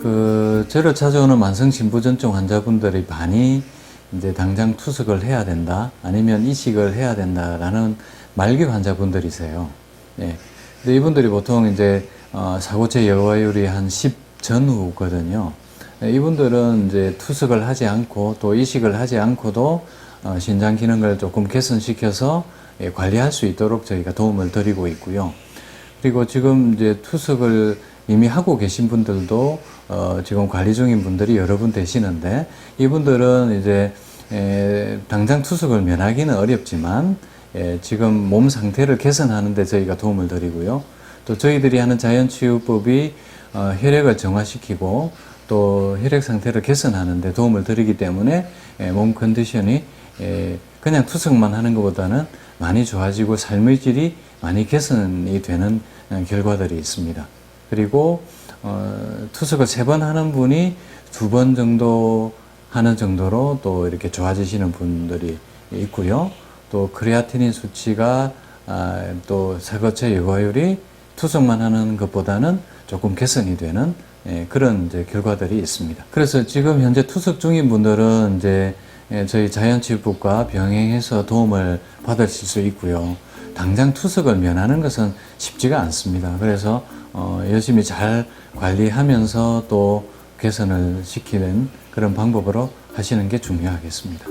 그 저를 찾아오는 만성 신부전증 환자분들이 많이 이제 당장 투석을 해야 된다 아니면 이식을 해야 된다라는 말기 환자분들이세요. 예. 근데 이분들이 보통 이제 어, 사고체 여과율이 한 10 전후거든요. 예, 이분들은 이제 투석을 하지 않고 또 이식을 하지 않고도 어, 신장 기능을 조금 개선시켜서 예, 관리할 수 있도록 저희가 도움을 드리고 있고요. 그리고 지금 이제 투석을 이미 하고 계신 분들도 어, 지금 관리 중인 분들이 여러 분 되시는데 이분들은 이제 에, 당장 투석을 면하기는 어렵지만 예, 지금 몸 상태를 개선하는데 저희가 도움을 드리고요. 또 저희들이 하는 자연 치유법이 어, 혈액을 정화시키고 또 혈액 상태를 개선하는데 도움을 드리기 때문에 예, 몸 컨디션이 예, 그냥 투석만 하는 것보다는 많이 좋아지고 삶의 질이 많이 개선이 되는 어, 결과들이 있습니다. 그리고 어, 투석을 세 번 하는 분이 두 번 정도 하는 정도로 또 이렇게 좋아지시는 분들이 있고요. 또 크레아티닌 수치가 아, 또 사거체 여과율이 투석만 하는 것보다는 조금 개선이 되는 예, 그런 이제 결과들이 있습니다. 그래서 지금 현재 투석 중인 분들은 이제 예, 저희 자연치유법과 병행해서 도움을 받으실 수 있고요. 당장 투석을 면하는 것은 쉽지가 않습니다. 그래서 어, 열심히 잘 관리하면서 또 개선을 시키는 그런 방법으로 하시는 게 중요하겠습니다.